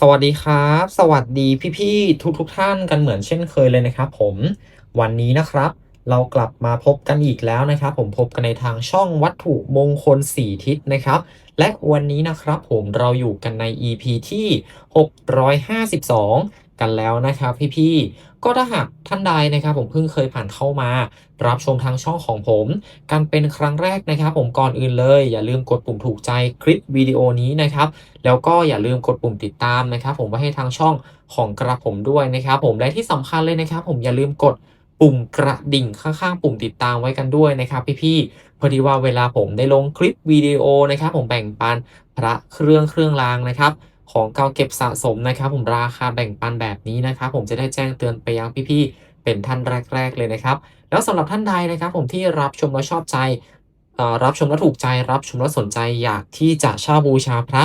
สวัสดีครับ สวัสดีพี่ๆทุกๆท่านกันเหมือนเช่นเคยเลยนะครับ ผมวันนี้นะครับ เรากลับมาพบกันอีกแล้วนะครับ ผมพบกันในทางช่องวัตถุมงคล 4 ทิศนะครับ และวันนี้นะครับผมเราอยู่กันใน EP ที่ 652 กันแล้วนะครับพี่ๆ ก็ถ้าหากท่านใดนะครับ ผมเพิ่งเคยผ่านเข้ามา รับชมทางช่องของผม กันเป็นครั้งแรกนะครับ ผมก่อนอื่นเลย อย่าลืมกดปุ่มถูกใจคลิปวิดีโอนี้นะครับแล้วก็อย่าลืมกดปุ่มติดตามนะครับ ผมไว้ให้ทางช่องของกระผมด้วยนะครับ ผมและที่สำคัญเลยนะครับ ผมอย่าลืมกดปุ่มกระดิ่งข้างๆ ปุ่มติดตามไว้กันด้วยนะครับ พี่ๆพอดีว่าเวลาผมได้ลงคลิปวิดีโอนะครับ ผมแบ่งปันพระเครื่องเครื่องรางนะครับ ของเก่าเก็บสะสมนะครับ ผมราคาแบ่งปันแบบนี้นะครับ ผมจะได้แจ้งเตือนไปยังพี่ๆเป็นท่านแรก ๆ เลยนะครับ แล้วสำหรับท่านใดนะครับ ผมที่รับชมแล้วชอบใจรับชมแล้วถูกใจรับชมแล้วสนใจอยากที่จะเช่าบูชาพระ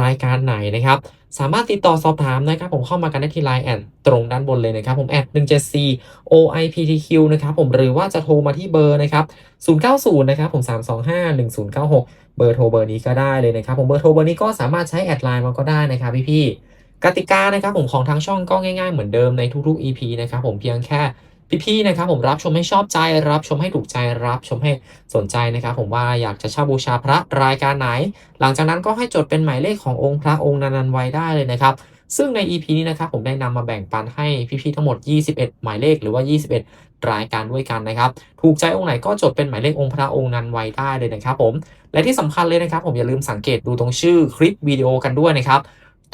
รายการไหนนะครับ สามารถติดต่อสอบถามนะครับ ผมเข้ามากันได้ที่ Line แอดตรงด้านบนเลยนะครับ ผมแอด174 OIPTQ นะครับ ผมหรือว่าจะโทรมาที่เบอร์นะครับ 090 นะครับ ผม 325 1096 เบอร์โทรเบอร์นี้ก็ได้เลยนะครับผมเบอร์โทรเบอร์นี้ก็สามารถใช้แอดไลน์มาก็ได้นะครับพี่ๆกติกานะครับผมของทางช่องก็ง่าย ๆ เหมือนเดิมในทุกๆ EP นะครับผมเพียงแค่พี่ๆนะครับผมรับชมให้ชอบใจ รับชมให้ถูกใจรับชมให้สนใจนะครับ ผมว่าอยากจะเช่าบูชาพระรายการไหน หลังจากนั้นก็ให้จดเป็นหมายเลขขององค์พระองค์นั้นๆไว้ได้เลยนะครับ ซึ่งใน EP นี้นะครับผมได้นำมาแบ่งปันให้พี่ๆทั้งหมด 21 หมายเลขหรือว่า 21 รายการด้วยกันนะครับ ถูกใจองค์ไหนก็จดเป็นหมายเลของค์พระองค์นั้นไว้ได้เลยนะครับผม และที่สำคัญเลยนะครับ ผมอย่าลืมสังเกตดูตรงชื่อคลิปวิดีโอกันด้วยนะครับ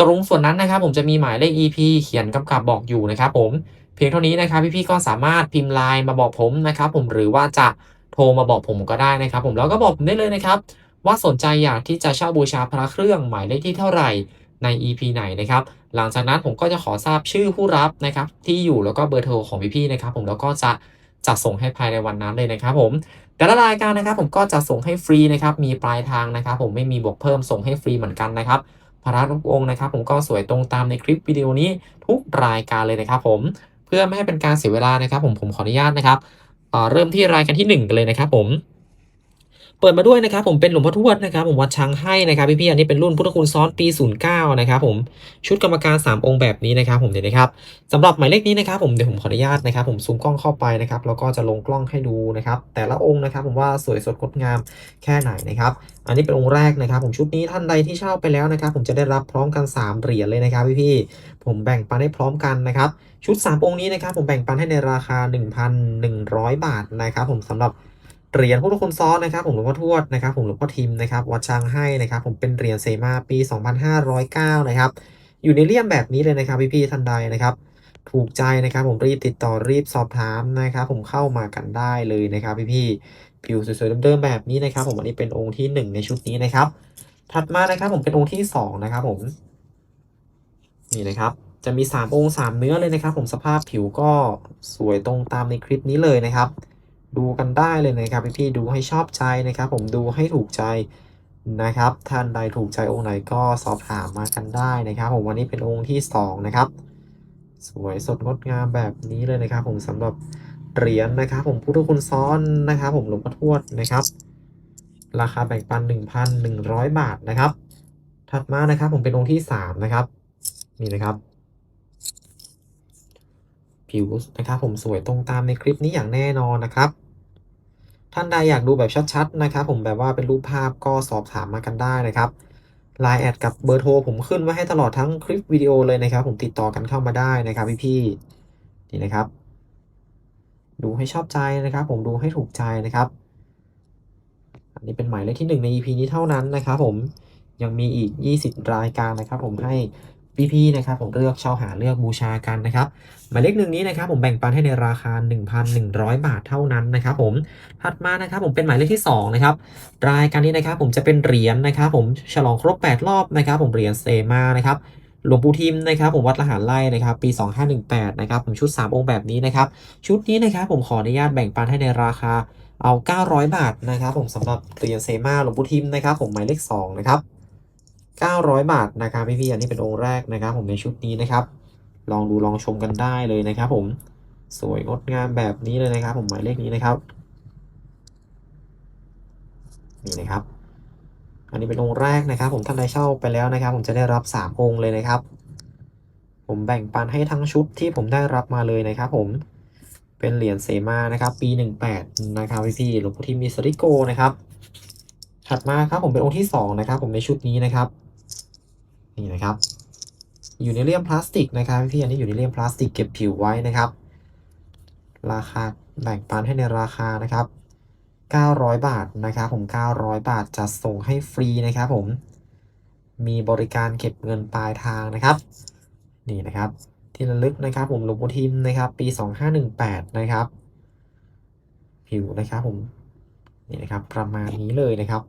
ตรงส่วนนั้นนะครับ ผมจะมีหมายเลข EP เขียนกำกับบอกอยู่นะครับผม เพียงเท่านี้นะครับพี่ๆก็สามารถพิมพ์ไลน์มาบอกผมนะครับผมหรือว่าจะโทรมาบอกผมก็ได้นะครับ ผมแล้วก็บอกผมได้เลยนะครับว่าสนใจอยากที่จะเช่าบูชาพระเครื่องหมายเลขที่เท่าไหร่ ใน EP ไหนนะครับ หลังจากนั้นผมก็จะขอทราบชื่อผู้รับนะครับ ที่อยู่แล้วก็เบอร์โทรของพี่ๆนะครับ ผมแล้วก็จะจัดส่งให้ภายในวันนั้นเลยนะครับ ผม แต่ละรายการนะครับ ผมก็จะส่งให้ฟรีนะครับ มีปลายทางนะครับ ผมไม่มีบวกเพิ่มส่งให้ฟรีเหมือนกันนะครับพระทุกองค์นะครับ ผมก็สวยตรงตามในคลิปวิดีโอนี้ทุกรายการเลยนะครับ ผมเพื่อไม่ให้เป็นการเสียเวลานะครับ ผมผมขออนุญาตนะครับเเริ่มที่รายการที่หนึ่งกันเลยนะครับ ผม เปิดมาด้วยนะครับผมเป็นหลวงพ่อทวดนะครับผมวัดช้างให้นะครับพี่ๆอันนี้เป็นรุ่นพุทธคุณซ้อนปี 09นะครับผมชุดกรรมการ 3 องค์แบบนี้นะครับผมเดี๋ยวนะครับสำหรับหมายเลขนี้นะครับผมเดี๋ยวผมขออนุญาตนะครับผมซูมกล้องเข้าไปนะครับแล้วก็จะลงกล้องให้ดูนะครับแต่ละองค์นะครับผมว่าสวยสดงดงามแค่ไหนนะครับอันนี้เป็นองค์แรกนะครับ ผมชุดนี้ท่านใดที่เช่าไปแล้วนะครับผมจะได้รับพร้อมกัน 3 เหรียญเลยนะครับพี่ๆผมแบ่งปันให้พร้อมกันนะครับชุด 3 องค์นี้นะครับผมแบ่งปันให้ในราคา 1,100 บาทนะครับผมสำหรับ เหรียญพุทธคุณซ้อนนะครับผมหลวงพ่อทวดนะครับผมหลวงพ่อทิมนะครับวัดช้างให้นะครับผมเป็นเหรียญเซมาปี 2509นะครับอยู่ในเลี่ยมแบบนี้เลยนะครับพี่ๆท่านใดนะครับถูกใจนะครับผมรีบติดต่อรีบสอบถามนะครับผมเข้ามากันได้เลยนะครับพี่ๆผิวสวยๆเดิมๆแบบนี้นะครับ ผมอันนี้เป็นองค์ที่หนึ่งในชุดนี้นะครับ ถัดมานะครับผมเป็นองค์ที่สองนะครับผมนี่นะครับจะมี 3 องค์ 3 เนื้อเลยนะครับ ผมสภาพผิวก็สวยตรงตามในคลิปนี้เลยนะครับ ดูกันได้เลยนะครับพี่ๆดูให้ชอบใจนะครับ ผมดูให้ถูกใจนะครับ ท่านใดถูกใจองค์ไหนก็สอบถามมากันได้นะครับ ผมวันนี้เป็นองค์ที่สองนะครับ สวยสดงดงามแบบนี้เลยนะครับ ผมสำหรับเหรียญนะครับ ผมพุทธคุณซ้อนนะครับ ผมหลวงพ่อทวดนะครับ ราคาแบ่งปัน 1,100 บาทนะครับ ถัดมานะครับ ผมเป็นองค์ที่สามนะครับ นี่นะครับผิวนะครับผมสวยตรงตามในคลิปนี้อย่างแน่นอนนะครับ ท่านใดอยากดูแบบชัดๆนะครับผมแบบว่าเป็นรูปภาพก็สอบถามมากันได้นะครับไลน์แอดกับเบอร์โทรผมขึ้นไว้ให้ตลอดทั้งคลิปวิดีโอเลยนะครับ ผมติดต่อกันเข้ามาได้นะครับพี่ๆนี่นะครับ ดูให้ชอบใจนะครับ ผมดูให้ถูกใจนะครับ อันนี้เป็นหมายเลขที่ 1 ใน EP นี้เท่านั้นนะครับผมยังมีอีก 20 รายการนะครับ ผมให้ พี่ๆนะครับผมเลือกเช่าหาเลือกบูชากันนะครับหมายเลขหนึ่งนี้นะครับผมแบ่งปันให้ในราคา 1,100 บาทเท่านั้นนะครับผมถัดมานะครับผมเป็นหมายเลขที่2นะครับรายการนี้นะครับผมจะเป็นเหรียญนะครับผมฉลองครบ 8 รอบนะครับผมเหรียญเซมานะครับหลวงปู่ทิมนะครับผมวัดละหารไร่นะครับปี 2518นะครับผมชุด 3 องค์แบบนี้นะครับชุดนี้นะครับผมขออนุญาตแบ่งปันให้ในราคาเอา 900 บาทนะครับผมสำหรับเหรียญเซมาหลวงปู่ทิมนะครับผมหมายเลข2นะครับ 900 บาทนะครับพี่ๆอันนี้เป็นองค์แรกนะครับ ผมในชุดนี้นะครับ ลองดูลองชมกันได้เลยนะครับ ผมสวยงดงามแบบนี้เลยนะครับ ผมหมายเลขนี้นะครับนี่นะครับ อันนี้เป็นองค์แรกนะครับ ผมท่านใดเช่าไปแล้วนะครับ ผมจะได้รับ 3 องค์เลยนะครับ ผมแบ่งปันให้ทั้งชุดที่ผมได้รับมาเลยนะครับ ผมเป็นเหรียญเสมานะครับ ปี 18 นะครับพี่ๆหลวงปู่ทิมมีสริโกนะครับถัดมาครับผมเป็นองค์ที่2นะครับ ผมในชุดนี้นะครับ นี่นะครับ อยู่ในเลี่ยมพลาสติกนะครับพี่อันนี้อยู่ในเลี่ยมพลาสติกเก็บผิวไว้นะครับ ราคาแบ่งปันให้ในราคานะครับ 900 บาทนะครับผม 900 บาทจะส่งให้ฟรีนะครับผม มีบริการเก็บเงินปลายทางนะครับ นี่นะครับ ที่ระลึกนะครับผมหลวงปู่ทิมนะครับ ปี 2518 นะครับ ผิวนะครับผม นี่นะครับประมาณนี้เลยนะครับ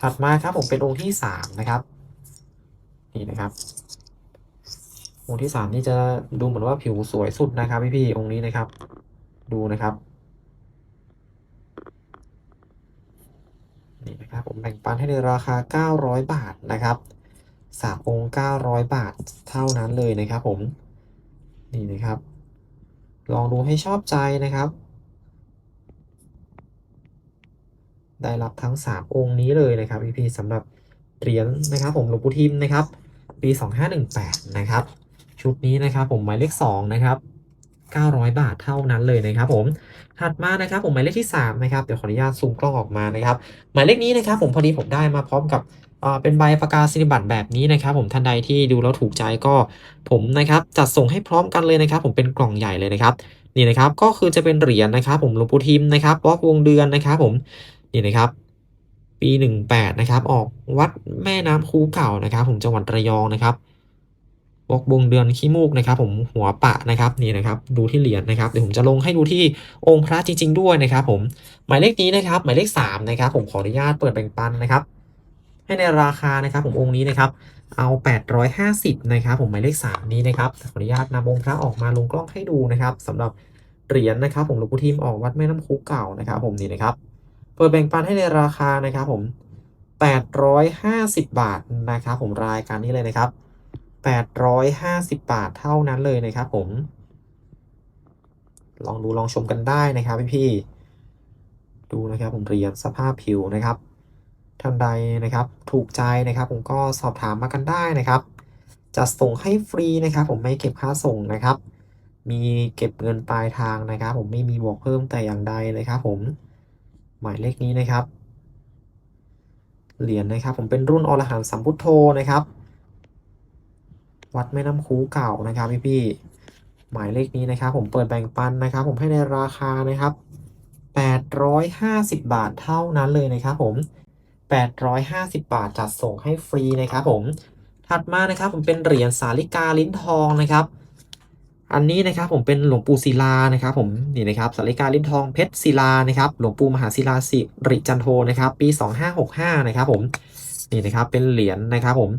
ถัดมาครับผมเป็นองค์ที่ 3 นะครับ นี่นะครับองค์ที่3นี่จะดูเหมือนว่าผิวสวยสุดนะครับพี่ๆองค์นี้นะครับ ดูนะครับนี่นะครับผมแบ่งปันให้ในราคา 900 บาทนะครับสามองค์900 บาทเท่านั้นเลยนะครับ ผมนี่นะครับ ลองดูให้ชอบใจนะครับ ได้รับทั้ง 3 องค์นี้เลยนะครับพี่ๆสำหรับเหรียญนะครับ ผมหลวงปู่ทิมนะครับ ปี 2518 นะครับ ชุดนี้นะครับผมหมายเลข2นะครับ900 บาทเท่านั้นเลยนะครับผม ถัดมานะครับผมหมายเลขที่ 3 นะครับ เดี๋ยวขออนุญาตซูมกล้องออกมานะครับ หมายเลขนี้นะครับผมพอดีผมได้มาพร้อมกับเป็นใบประกาศนียบัตรแบบนี้นะครับ ผมท่านใดที่ดูแล้วถูกใจก็ผมนะครับจัดส่งให้พร้อมกันเลยนะครับ ผมเป็นกล่องใหญ่เลยนะครับนี่นะครับก็คือจะเป็นเหรียญนะครับ ผมหลวงปู่ทิมนะครับวอกวงเดือนนะครับ ผมนี่นะครับ ปี 18 นะครับ ออกวัดแม่น้ำคูเก่านะครับ ผมจังหวัดระยองนะครับวอกวงเดือนขี้มูกนะครับผมหัวปะนะครับนี่นะครับดูที่เหรียญนะครับเดี๋ยวผมจะลงให้ดูที่องค์พระจริง ๆ ด้วยนะครับ ผมหมายเลขนี้นะครับ หมายเลข3นะครับผมขออนุญาตเปิดแบ่งปันนะครับ ให้ในราคานะครับ ผมองค์นี้นะครับ เอา 850นะครับผมหมายเลข3นี้นะครับขออนุญาตนำองค์พระออกมาลงกล้องให้ดูนะครับสำหรับเหรียญนะครับ ผมหลวงปู่ทิมออกวัดแม่น้ำคุเก่านะครับ ผมนี่นะครับ เปิดแบ่งปันให้ในราคานะครับผม 850 บาทนะครับผมรายการนี้เลยนะครับ 850 บาทเท่านั้นเลยนะครับผม ลองดูลองชมกันได้นะครับพี่ๆดูนะครับผมเรียญสภาพผิวนะครับท่านใดนะครับถูกใจนะครับผมก็สอบถามมากันได้นะครับ จะส่งให้ฟรีนะครับ ผมไม่เก็บค่าส่งนะครับ มีเก็บเงินปลายทางนะครับ ผมไม่มีบวกเพิ่มแต่อย่างใดเลยครับผม มายเลขนี้นะครับ เหรียญนะครับ ผมเป็นรุ่นอรหันสัมพุทโธนะครับ วัดแม่น้ำคูเก่านะครับพี่พี่หมายเลขนี้นะครับ ผมเปิดแบ่งปันนะครับ ผมให้ในราคานะครับ 850 บาทเท่านั้นเลยนะครับผม 850 บาทจัดส่งให้ฟรีนะครับผม ถัดมานะครับผมเป็นเหรียญสาลิกาลิ้นทองนะครับ อันนี้นะครับผมเป็นหลวงปู่ศิลานะครับผมนี่นะครับสาริกาลิ้นทองเพชรศิลานะครับหลวงปู่มหาศิลาสิริจันโทนะครับปี 2565นะครับผมนี่นะครับเป็นเหรียญนะครับผม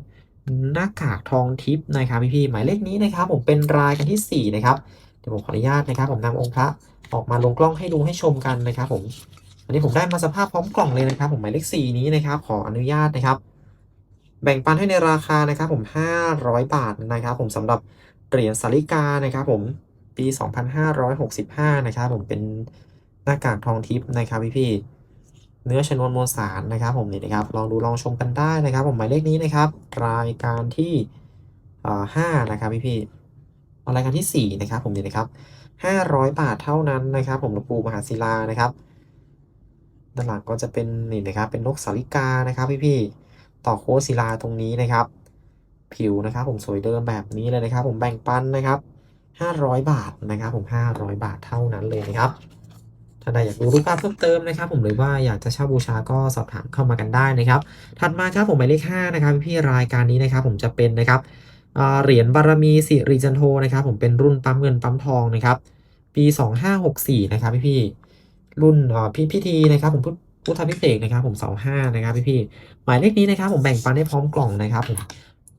หน้ากากทองทิพย์นะครับพี่ๆหมายเลขนี้นะครับผมเป็นรายกันที่4นะครับเดี๋ยวผมขออนุญาตนะครับผมนำองค์พระออกมาลงกล้องให้ดูให้ชมกันนะครับผมอันนี้ผมได้มาสภาพพร้อมกล่องเลยนะครับ ผมหมายเลข 4 นี้นะครับ ขออนุญาตนะครับ แบ่งปันให้ในราคานะครับผม 500 บาทนะครับ ผมสำหรับ เหรียญสาริกานะครับผมปี 2565 นะครับผมเป็นหน้ากากทองทิพย์นะครับพี่พี่ๆเนื้อชนวนมวลสารนะครับผมนี่นะครับลองดูลองชมกันได้นะครับ ผมหมายเลขนี้นะครับ รายการที่5นะครับพี่พี่รายการที่4นะครับผมนี่นะครับ500 บาทเท่านั้นนะครับ ผมหลวงปู่มหาศิลานะครับด้านหลังก็จะเป็นนี่นะครับเป็นนกสาริกานะครับพี่ๆต่อโค้ดศิลาตรงนี้นะครับ ผิวนะครับผมสวยเดิมแบบนี้เลยนะครับ ผมแบ่งปันนะครับ500 บาทนะครับ ผม 500 บาทเท่านั้นเลยนะครับท่านใดอยากดูรูปภาพเพิ่มเติมนะครับ ผมหรือว่าอยากจะเช่าบูชาก็สอบถามเข้ามากันได้นะครับ ถัดมาครับผมหมายเลข5นะครับพี่รายการนี้นะครับ ผมจะเป็นนะครับเหรียญบารมีสิริจันโทนะครับ ผมเป็นรุ่นปั๊มเงินปั๊มทองนะครับ ปี 2564 นะครับพี่ๆรุ่นพี่พิธีนะครับ ผมพุทธพิเศษนะครับ ผมเสาห้านะครับพี่ๆหมายเลขนี้นะครับ ผมแบ่งปันให้พร้อมกล่องนะครับผม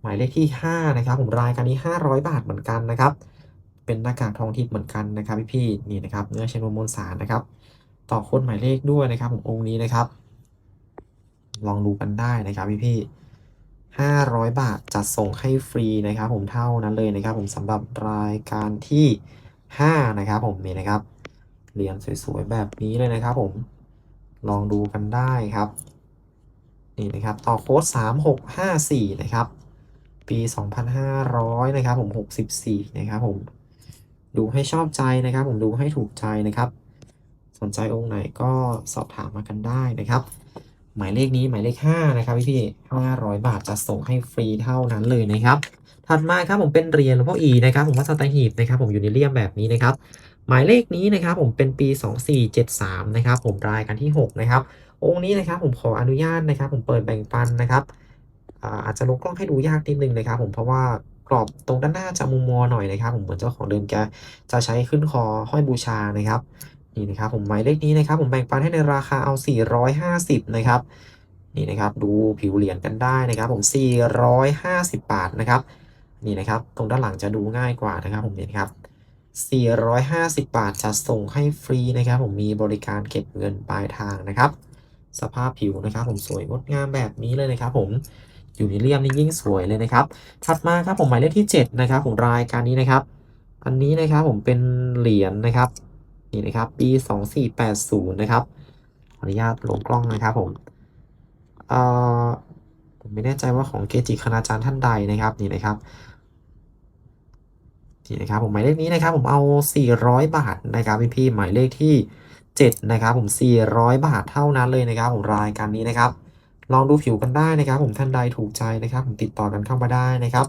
หมายเลขที่ 5 นะครับ ผมรายการนี้ 500 บาทเหมือนกันนะครับ เป็นหน้ากากทองทิพย์เหมือนกันนะครับพี่ๆนี่นะครับ เนื้อเชนวมวลสารนะครับ ต่อโค้ดหมายเลขด้วยนะครับ ผมองค์นี้นะครับ ลองดูกันได้นะครับพี่ๆ500 บาทจัดส่งให้ฟรีนะครับ ผมเท่านั้นเลยนะครับ ผมสำหรับรายการที่ 5 นะครับ ผมนี่นะครับเหรียญสวยๆแบบนี้เลยนะครับ ผมลองดูกันได้ครับนี่นะครับต่อโค้ด3654 นะครับ ปี 2500 นะครับผม 64 นะครับผม ดูให้ชอบใจนะครับ ผมดูให้ถูกใจนะครับ สนใจองค์ไหนก็สอบถามมากันได้นะครับ หมายเลขนี้หมายเลข 5 นะครับพี่พี่500 บาทจะส่งให้ฟรีเท่านั้นเลยนะครับถัดมาครับผมเป็นเหรียญหลวงพ่ออีนะครับผมวัดสตหีบนะครับผมอยู่ในเลี่ยมแบบนี้นะครับ หมายเลขนี้นะครับผมเป็นปี 2473 นะครับผมรายกันที่ 6 นะครับ องค์นี้นะครับผมขออนุญาตนะครับ ผมเปิดแบ่งปันนะครับ อาจจะลงกล้องให้ดูยากนิดนึงนะครับผมเพราะว่ากรอบตรงด้านหน้าจะมุมมัวหน่อยนะครับ ผมเหมือนเจ้าของเดิมแกจะใช้ขึ้นคอห้อยบูชานะครับนี่นะครับผมหมายเลขนี้นะครับ ผมแบ่งปันให้ในราคาเอา 450 นะครับนี่นะครับดูผิวเหรียญกันได้นะครับผม 450 บาทนะครับนี่นะครับตรงด้านหลังจะดูง่ายกว่านะครับ ผมเห็นครับ450 บาทจะส่งให้ฟรีนะครับ ผมมีบริการเก็บเงินปลายทางนะครับ สภาพผิวนะครับ ผมสวยงดงามแบบนี้เลยนะครับ ผม อยู่ในเลี่ยมนี่ยิ่งสวยเลยนะครับ ถัดมาครับผมหมายเลขที่ 7 นะครับผมรายการนี้นะครับ อันนี้นะครับผมเป็นเหรียญนะครับนี่นะครับปี 2480 นะครับขออนุญาตลงกล้องนะครับผมเอ่อผมไม่แน่ใจว่าของเกจิคณาจารย์ท่านใดนะครับนี่นะครับนี่นะครับผมหมายเลขนี้นะครับผมเอา 400 บาทนะครับพี่พี่หมายเลขที่ 7 นะครับผม 400 บาทเท่านั้นเลยนะครับผมรายการนี้นะครับ ลองดูผิวกันได้นะครับ ผมท่านใดถูกใจนะครับ ผมติดต่อกันเข้ามาได้นะครับ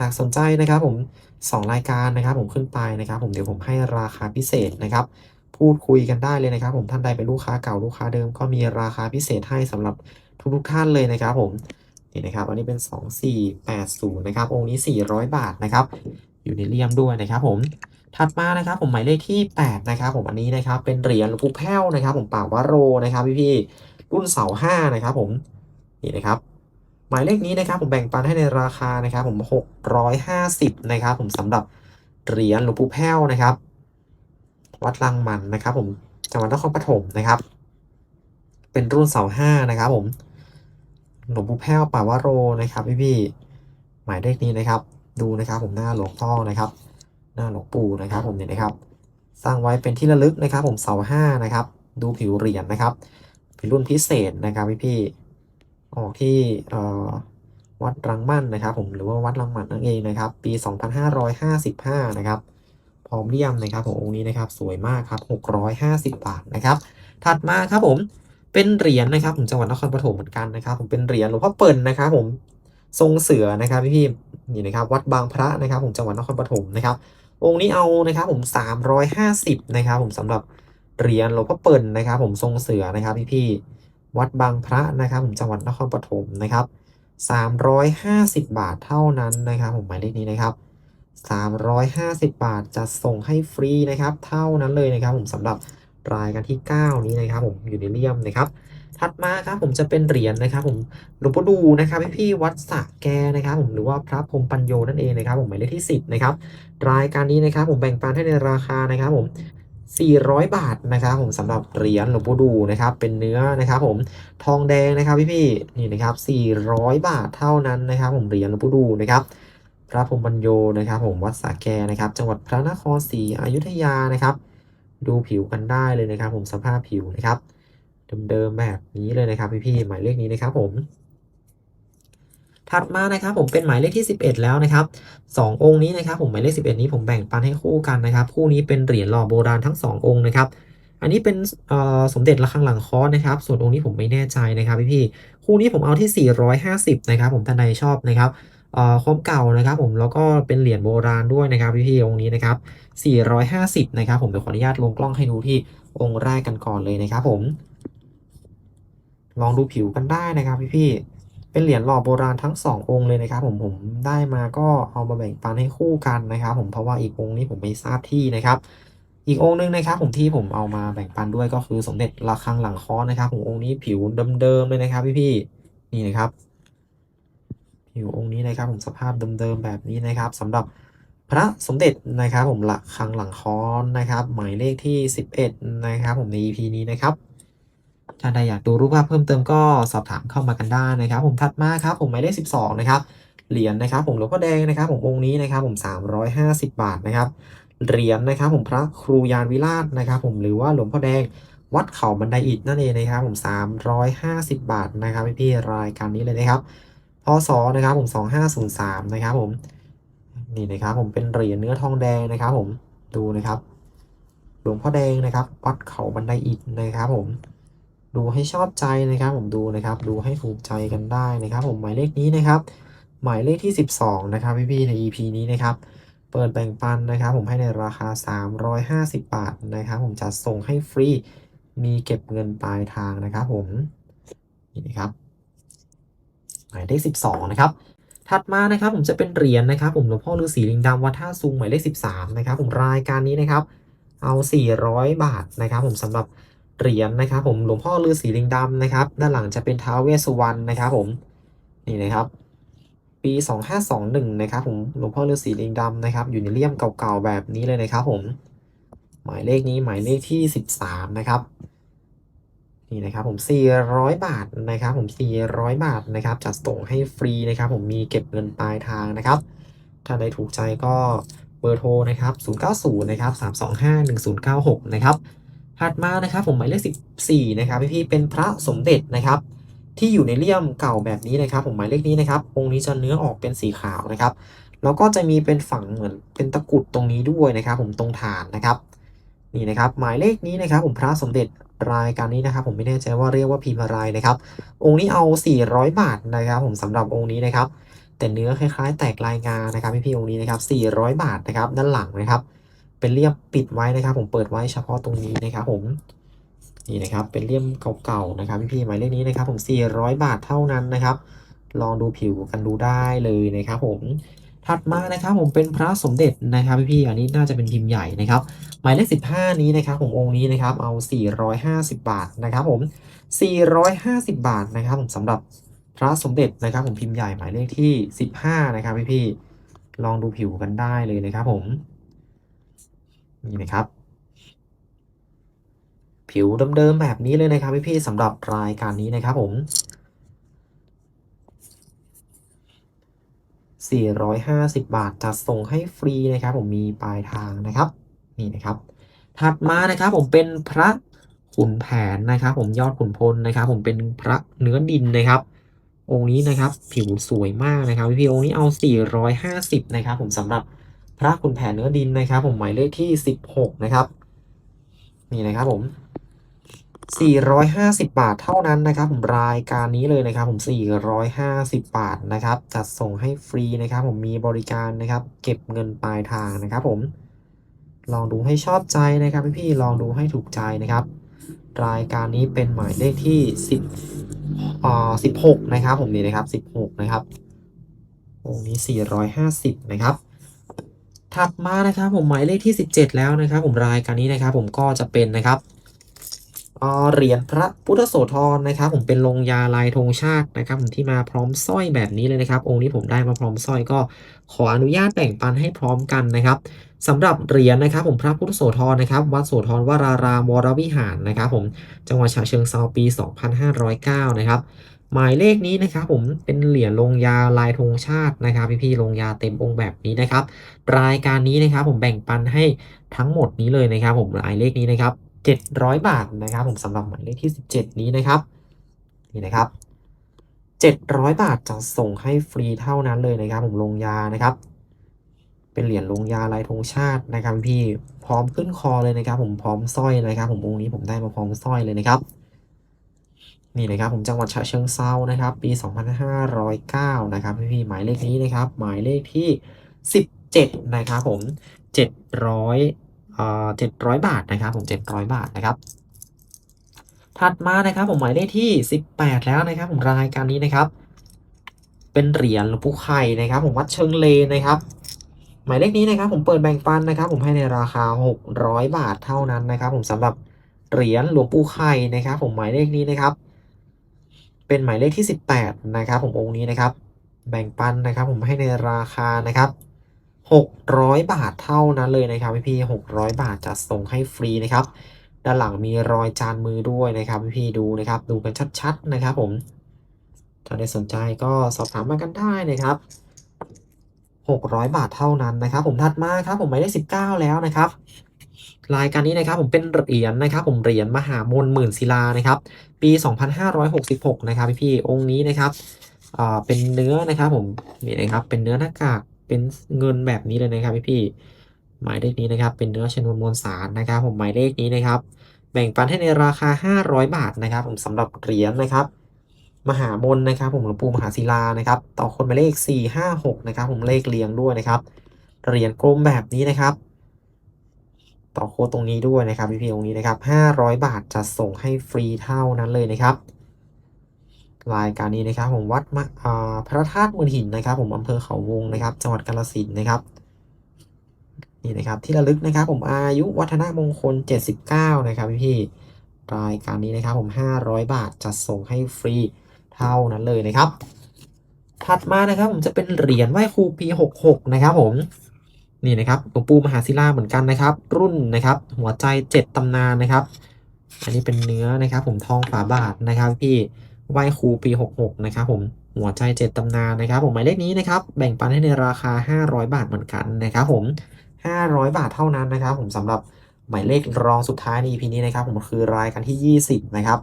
หากสนใจนะครับผม 2 รายการนะครับ ผมขึ้นไปนะครับ ผมเดี๋ยวผมให้ราคาพิเศษนะครับ พูดคุยกันได้เลยนะครับ ผมท่านใดเป็นลูกค้าเก่าลูกค้าเดิมก็มีราคาพิเศษให้สำหรับทุกๆท่านเลยนะครับ ผมนี่นะครับอันนี้เป็น 2480นะครับองค์นี้ 400 บาทนะครับอยู่ในเลี่ยมด้วยนะครับ ผมถัดมานะครับ ผมหมายเลขที่ 8 นะครับ ผมอันนี้นะครับเป็นเหรียญหลวงปู่แพ้วนะครับ ผมป่าวโรนะครับพี่ๆ รุ่นเสาห้านะครับผมนี่นะครับหมายเลขนี้นะครับผมแบ่งปันให้ในราคานะครับผม650นะครับผมสำหรับเหรียญหลวงปู่แพ้วนะครับ วัดลังมันนะครับผมจังหวัดนครปฐมนะครับ เป็นรุ่นเสาห้านะครับผมหลวงปู่แพ้วป่าวโรนะครับพี่พี่หมายเลขนี้นะครับ ดูนะครับผมหน้าหลวงพ่อนะครับ หน้าหลวงปู่นะครับผมเนี่ยนะครับ สร้างไว้เป็นที่ระลึกนะครับ ผมเสาห้านะครับ ดูผิวเหรียญนะครับ เป็นรุ่นพิเศษนะครับพี่พี่ออกที่วัดรังมั่นนะครับผมหรือว่าวัดรังมันนั่นเองนะครับ ปี 2555 นะครับ พร้อมเลี่ยมนะครับผมองค์นี้นะครับสวยมากครับ 650 บาทนะครับ ถัดมาครับผมเป็นเหรียญนะครับผมจังหวัดนครปฐมเหมือนกันนะครับ ผมเป็นเหรียญหลวงพ่อเปิ่นนะครับ ผมทรงเสือนะครับพี่พี่นี่นะครับ วัดบางพระนะครับ ผมจังหวัดนครปฐมนะครับ องค์นี้เอานะครับ ผม 350 นะครับ ผมสำหรับ เหรียญหลวงพ่อเปิ่นนะครับ ผมทรงเสือนะครับพี่พี่ๆวัดบางพระนะครับ ผมจังหวัดนครปฐมนะครับ350 บาทเท่านั้นนะครับ ผมหมายเลขนี้นะครับ350 บาทจะส่งให้ฟรีนะครับ เท่านั้นเลยนะครับ ผมสำหรับรายการที่ 9 นี้นะครับ ผมอยู่ในเลี่ยมนะครับ ถัดมาครับผมจะเป็นเหรียญนะครับ ผมหลวงพ่อดูนะครับพี่พี่วัดสระแกนะครับ ผมหรือว่าพระพรมปัญโยนั่นเองนะครับ ผมหมายเลขที่ 10 นะครับ รายการนี้นะครับ ผมแบ่งปันให้ในราคานะครับ ผม 400 บาทนะครับผมสำหรับเหรียญหลวงปู่ดูนะครับเป็นเนื้อนะครับผมทองแดงนะครับพี่พี่นี่นะครับ400 บาทเท่านั้นนะครับ ผมเหรียญหลวงปู่ดูนะครับพระพรหมปัญโยนะครับ ผมวัดสระแกนะครับ จังหวัดพระนครศรีอยุธยานะครับ ดูผิวกันได้เลยนะครับ ผมสภาพผิวนะครับเดิมๆแบบนี้เลยนะครับพี่ๆหมายเลขนี้นะครับผม ถัดมานะครับผมเป็นหมายเลขที่ 11 แล้วนะครับสององค์นี้นะครับผมหมายเลข11 นี้ผมแบ่งปันให้คู่กันนะครับ คู่นี้เป็นเหรียญหล่อโบราณทั้งสององค์นะครับ อันนี้เป็นสมเด็จระฆังหลังคอนะครับ ส่วนองค์นี้ผมไม่แน่ใจนะครับพี่ๆคู่นี้ผมเอาที่ 450 นะครับ ผมท่านใดชอบนะครับเอ่อความเก่านะครับผมแล้วก็เป็นเหรียญโบราณด้วยนะครับพี่ๆองค์นี้นะครับ 450 นะครับ ผมเดี๋ยวขออนุญาตลงกล้องให้ดูที่องค์แรกกันก่อนเลยนะครับผม ลองดูผิวกันได้นะครับพี่ๆ เป็นเหรียญหล่อโบราณทั้งสององค์เลยนะครับผมผมได้มาก็เอามาแบ่งปันให้คู่กันนะครับผมเพราะว่าอีกองค์นี้ผมไม่ทราบที่นะครับ อีกองค์นึงนะครับผมที่ผมเอามาแบ่งปันด้วยก็คือสมเด็จระฆังหลังคอนะครับผมองค์นี้ผิวเดิมๆเลยนะครับพี่ๆนี่นะครับผิวองค์นี้นะครับผมสภาพเดิมๆแบบนี้นะครับสำหรับพระสมเด็จนะครับผมระฆังหลังคอนนะครับหมายเลขที่ 11 นะครับผมใน EP นี้นะครับ ถ้าใดอยากดูรูปภาพเพิ่มเติมก็สอบถามเข้ามากันได้นะครับ ผมถัดมาครับผมหมายเลข12 นะครับ เหรียญนะครับผมหลวงพ่อแดงนะครับ ผมองค์นี้นะครับผม 350 บาทนะครับ เหรียญนะครับผมพระครูยานวิราชนะครับ ผมหรือว่าหลวงพ่อแดงวัดเขาบันไดอิฐนั่นเองนะครับ ผม 350 บาทนะครับพี่ๆรายการนี้เลยนะครับพศนะครับผม 2503 นะครับผมนี่นะครับผมเป็นเหรียญเนื้อทองแดงนะครับ ผมดูนะครับ หลวงพ่อแดงนะครับ วัดเขาบันไดอิฐนะครับผม ดูให้ชอบใจนะครับผมดูนะครับ ดูให้ถูกใจกันได้นะครับ ผมหมายเลขนี้นะครับ หมายเลขที่ 12 นะครับพี่ๆใน EP นี้นะครับ เปิดแบ่งปันนะครับ ผมให้ในราคา 350 บาทนะครับ ผมจะส่งให้ฟรีมีเก็บเงินปลายทางนะครับ ผมนี่นะครับ หมายเลข 12 นะครับถัดมานะครับผมจะเป็นเหรียญนะครับ ผมหลวงพ่อฤาษีลิงดำวัดท่าซุงหมายเลข 13 นะครับ ผมรายการนี้นะครับ เอา 400 บาทนะครับ ผมสำหรับ เหรียญนะครับผมหลวงพ่อฤาษีลิงดำนะครับ ด้านหลังจะเป็นท้าวเวสสุวรรณนะครับผมนี่นะครับ ปี 2521นะครับผมหลวงพ่อฤาษีลิงดำนะครับ อยู่ในเลี่ยมเก่าๆแบบนี้เลยนะครับผม หมายเลขนี้หมายเลขที่ 13 นะครับนี่นะครับผม400 บาทนะครับผม400 บาทนะครับจัดส่งให้ฟรีนะครับ ผมมีเก็บเงินปลายทางนะครับ ถ้าใดถูกใจก็เบอร์โทรนะครับ090นะครับ325 1096นะครับ ถัดมานะครับผมหมายเลข 14 นะครับพี่ๆเป็นพระสมเด็จนะครับ ที่อยู่ในเลี่ยมเก่าแบบนี้นะครับ ผมหมายเลขนี้นะครับองค์นี้จะเนื้อออกเป็นสีขาวนะครับ แล้วก็จะมีเป็นฝังเหมือนเป็นตะกุดตรงนี้ด้วยนะครับ ผมตรงฐานนะครับนี่นะครับ หมายเลขนี้นะครับ ผมพระสมเด็จรายการนี้นะครับ ผมไม่แน่ใจว่าเรียกว่าพิมพ์อะไรนะครับ องค์นี้เอา 400 บาทนะครับ ผมสำหรับองค์นี้นะครับ แต่เนื้อคล้ายๆ แตกลายงานะครับพี่ๆองค์นี้นะครับ 400 บาทนะครับ ด้านหลังนะครับ เป็นเลี่ยมปิดไว้นะครับ ผมเปิดไว้เฉพาะตรงนี้นะครับ ผมนี่นะครับเป็นเลี่ยมเก่าๆนะครับพี่ๆหมายเลขนี้นะครับ ผม 400 บาทเท่านั้นนะครับ ลองดูผิวกันดูได้เลยนะครับ ผมถัดมานะครับผมเป็นพระสมเด็จนะครับพี่ๆอันนี้น่าจะเป็นพิมพ์ใหญ่นะครับ หมายเลข 15 นี้นะครับ ผมองค์นี้นะครับเอา 450 บาทนะครับผม 450 บาทนะครับ ผมสำหรับพระสมเด็จนะครับ ผมพิมพ์ใหญ่หมายเลขที่ 15 นะครับพี่ๆลองดูผิวกันได้เลยนะครับผม นี่นะครับ ผิวเดิมๆแบบนี้เลยนะครับพี่ๆสำหรับรายการนี้นะครับผม 450 บาทจัดส่งให้ฟรีนะครับผมมีปลายทางนะครับ นี่นะครับ ถัดมานะครับผมเป็นพระขุนแผนนะครับผมยอดขุนพลนะครับ ผมเป็นพระเนื้อดินนะครับ องค์นี้นะครับ ผิวสวยมากนะครับพี่ๆองค์นี้เอา 450 นะครับ ผมสำหรับ พระขุนแผนเนื้อดินนะครับ ผมหมายเลขที่ 16 นะครับ นี่นะครับผม 450 บาทเท่านั้นนะครับ ผมรายการนี้เลยนะครับ ผม 450 บาทนะครับ จัดส่งให้ฟรีนะครับ ผมมีบริการนะครับ เก็บเงินปลายทางนะครับ ผม ลองดูให้ชอบใจนะครับพี่ๆลองดูให้ถูกใจนะครับ รายการนี้เป็นหมายเลขที่ 10อ่า16 นะครับ ผมนี่นะครับ 16 นะครับองนี้ 450 นะครับ ถัดมานะครับผมหมายเลขที่ 17 แล้วนะครับ ผมรายการนี้นะครับ ผมก็จะเป็นนะครับเหรียญพระพุทธโสธรนะครับ ผมเป็นลงยาลายธงชาตินะครับ ผมที่มาพร้อมสร้อยแบบนี้เลยนะครับ องค์นี้ผมได้มาพร้อมสร้อยก็ขออนุญาตแบ่งปันให้พร้อมกันนะครับสำหรับเหรียญนะครับ ผมพระพุทธโสธรนะครับ วัดโสธรวรารามวรวิหารนะครับ ผมจังหวัดฉะเชิงเทราปี 2509 นะครับ หมายเลขนี้นะครับผมเป็นเหรียญลงยาลายธงชาตินะครับพี่ๆลงยาเต็มองค์แบบนี้นะครับ รายการนี้นะครับผมแบ่งปันให้ทั้งหมดนี้เลยนะครับผมหมายเลขนี้นะครับ700 บาทนะครับผมสำหรับหมายเลขที่ 17 นี้นะครับนี่นะครับ700 บาทจะส่งให้ฟรีเท่านั้นเลยนะครับ ผมลงยานะครับ เป็นเหรียญลงยาลายธงชาตินะครับ พี่พร้อมขึ้นคอเลยนะครับ ผมพร้อมสร้อยนะครับ ผมองค์นี้ผมได้มาพร้อมสร้อยเลยนะครับ นี่นะครับผมจังหวัดฉะเชิงเทรานะครับ ปี 2509 นะครับพี่ๆหมายเลขนี้นะครับ หมายเลขที่ 17 นะครับผม 700อ่า700 บาทนะครับผม 700 บาทนะครับ ถัดมานะครับผมหมายเลขที่ 18 แล้วนะครับผมรายการนี้นะครับ เป็นเหรียญหลวงปู่ไข่นะครับ ผมวัดเชิงเลนนะครับ หมายเลขนี้นะครับ ผมเปิดแบ่งปันนะครับ ผมให้ในราคา 600 บาทเท่านั้นนะครับ ผมสำหรับเหรียญหลวงปู่ไข่นะครับ ผมหมายเลขนี้นะครับ เป็นหมายเลขที่ 18 นะครับ ผมองค์นี้นะครับ แบ่งปันนะครับ ผมให้ในราคานะครับ 600 บาทเท่านั้นเลยนะครับพี่ๆ600 บาทจะส่งให้ฟรีนะครับ ด้านหลังมีรอยจานมือด้วยนะครับพี่ๆดูนะครับ ดูกันชัดๆนะครับผมถ้าได้สนใจก็สอบถามมากันได้นะครับ 600 บาทเท่านั้นนะครับ ผมถัดมาครับ ผมหมายเลข19 แล้วนะครับ รายการนี้นะครับผมเป็นเหรียญนะครับผมเหรียญมหามนหมื่นศิลานะครับปี 2566 นะครับพี่ๆองค์นี้นะครับเป็นเนื้อนะครับผมนี่นะครับเป็นเนื้อหน้ากากเป็นเงินแบบนี้เลยนะครับพี่ๆหมายเลขนี้นะครับเป็นเนื้อชนวนมวลสารนะครับ ผมหมายเลขนี้นะครับ แบ่งปันให้ในราคา 500 บาทนะครับ ผมสำหรับเหรียญนะครับ มหามนนะครับ ผมหลวงปู่มหาศิลานะครับ ต่อคนหมายเลข 456 นะครับ ผมเลขเรียงด้วยนะครับเหรียญกลมแบบนี้นะครับ ต่อโค้ดตรงนี้ด้วยนะครับพี่ๆตรงนี้นะครับ 500 บาทจะส่งให้ฟรีเท่านั้นเลยนะครับ รายการนี้นะครับผมวัดมาพระธาตุมูลหินนะครับ ผมอำเภอเขาวงนะครับ จังหวัดกาฬสินธุ์นะครับนี่นะครับที่ระลึกนะครับ ผมอายุวัฒนมงคล 79 นะครับพี่ๆรายการนี้นะครับ ผม 500 บาทจะส่งให้ฟรีเท่านั้นเลยนะครับ ถัดมานะครับ ผมจะเป็นเหรียญไหว้ครูปี 66 นะครับผม นี่นะครับหลวงปู่มหาศิลาเหมือนกันนะครับ รุ่นนะครับ หัวใจ 7ตำนานนะครับ อันนี้เป็นเนื้อนะครับ ผมทองฝาบาทนะครับ พี่ไหวครูปี 66 นะครับ ผมหัวใจ 7ตำนานนะครับ ผมหมายเลขนี้นะครับ แบ่งปันให้ในราคา 500 บาทเหมือนกันนะครับ ผม 500 บาทเท่านั้นนะครับ ผมสำหรับหมายเลขรองสุดท้ายใน EP นี้นะครับ ผมคือรายการที่ 20 นะครับ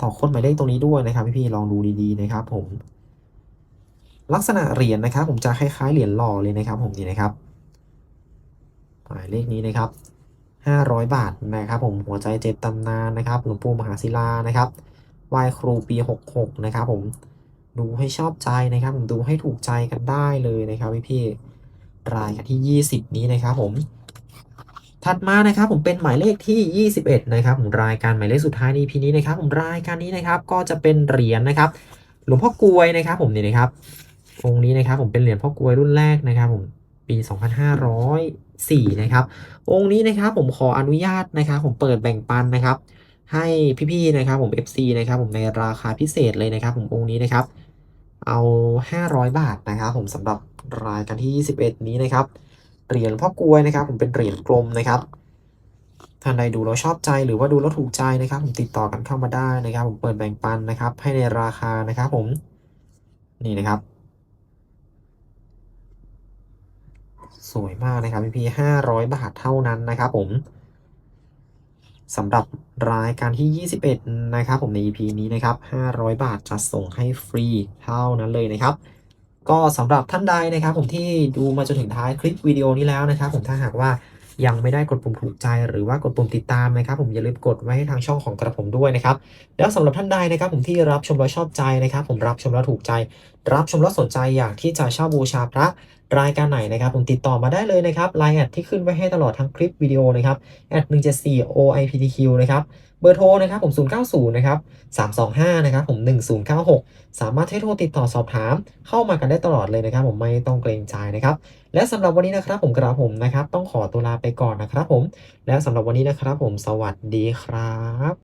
ต่อคนหมายเลขตรงนี้ด้วยนะครับ พี่ๆลองดูดีๆนะครับ ผม ลักษณะเหรียญนะครับ ผมจะคล้ายๆเหรียญหล่อเลยนะครับ ผมนี่นะครับหมายเลขนี้นะครับ 500 บาทนะครับ ผมหัวใจเจ็ดตำนานนะครับหลวงปู่มหาศิลานะครับไหว้ครูปี 66 นะครับ ผมดูให้ชอบใจนะครับ ผมดูให้ถูกใจกันได้เลยนะครับพี่ๆรายการที่ 20 นี้นะครับ ผม ถัดมานะครับ ผมเป็นหมายเลขที่ 21 นะครับ ผมรายการหมายเลขสุดท้ายใน EP นี้นะครับ ผมรายการนี้นะครับ ก็จะเป็นเหรียญนะครับ หลวงพ่อกลวยนะครับ ผมนี่นะครับ องค์นี้นะครับผมเป็นเหรียญพ่อกลวยรุ่นแรกนะครับผมปี 2504 นะครับ องค์นี้นะครับผมขออนุญาตนะครับผมเปิดแบ่งปันนะครับ ให้พี่ๆนะครับผม FC นะครับผมในราคาพิเศษเลยนะครับ ผมองค์นี้นะครับ เอา 500 บาทนะครับ ผมสำหรับรายการที่ 21 นี้นะครับเหรียญพ่อกลวยนะครับ ผมเป็นเหรียญกลมนะครับท่านใดดูแล้วชอบใจหรือว่าดูแล้วถูกใจนะครับ ผมติดต่อกันเข้ามาได้นะครับ ผมเปิดแบ่งปันนะครับ ให้ในราคานะครับ ผมนี่นะครับ สวยมากนะครับพี่ห้าร้อยบาทเท่านั้นนะครับผมสำหรับรายการที่ 21 นะครับผมใน EP นี้นะครับ 500 บาทจะส่งให้ฟรีเท่านั้นเลยนะครับ ก็สำหรับท่านใดนะครับ ผมที่ดูมาจนถึงท้ายคลิปวิดีโอนี้แล้วนะครับ ผมถ้าหากว่ายังไม่ได้กดปุ่มถูกใจหรือว่ากดปุ่มติดตามนะครับ ผมอย่าลืมกดไว้ให้ทางช่องของกระผมด้วยนะครับ แล้วสำหรับท่านใดนะครับ ผมที่รับชมแล้วชอบใจนะครับ ผมรับชมแล้วถูกใจ รับชมแล้วสนใจอยากที่จะเช่าบูชาพระรายการไหนนะครับผมติดต่อมาได้เลยนะครับไลน์แอดที่ขึ้นไว้ให้ตลอดทั้งคลิปวิดีโอนะครับแอด174 OIPTQ นะครับเบอร์โทรนะครับผม 090 นะครับ 325 นะครับผม 1096 สามารถให้โทรติดต่อสอบถาม เข้ามากันได้ตลอดเลยนะครับ ผมไม่ต้องเกรงใจนะครับ และสำหรับวันนี้นะครับผมกระผมนะครับ ต้องขอตัวลาไปก่อนนะครับผม และสำหรับวันนี้นะครับผมสวัสดีครับ